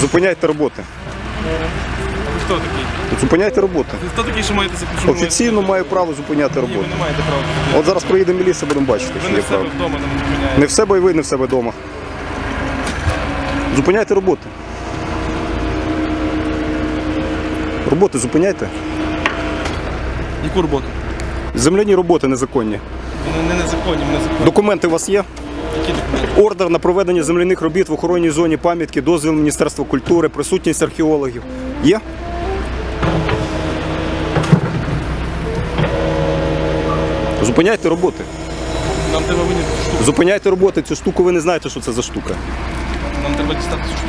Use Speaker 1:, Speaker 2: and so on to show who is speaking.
Speaker 1: Зупиняйте роботи.
Speaker 2: Ви хто такий?
Speaker 1: Зупиняйте роботи.
Speaker 2: Ви хто такий, що маєте запрошувати?
Speaker 1: Офіційно маю право зупиняти
Speaker 2: Ні, ви не маєте права.
Speaker 1: От зараз приїде міліція, будемо бачити,
Speaker 2: Ви
Speaker 1: що
Speaker 2: не
Speaker 1: є
Speaker 2: в себе
Speaker 1: право.
Speaker 2: вдома не зупиняєте.
Speaker 1: Не в себе і ви, не в себе вдома. Зупиняйте роботи. Роботи зупиняйте.
Speaker 2: Яку роботу?
Speaker 1: Земляні роботи незаконні.
Speaker 2: Вони не незаконні, вони законні.
Speaker 1: Документи у вас є? Ордер на проведення земляних робіт в охоронній зоні пам'ятки, дозвіл Міністерства культури, присутність археологів. Є? Зупиняйте роботи.
Speaker 2: Нам треба штуку.
Speaker 1: Зупиняйте роботи. Цю штуку ви не знаєте, що це за штука.
Speaker 2: Нам треба дістати цю штуку.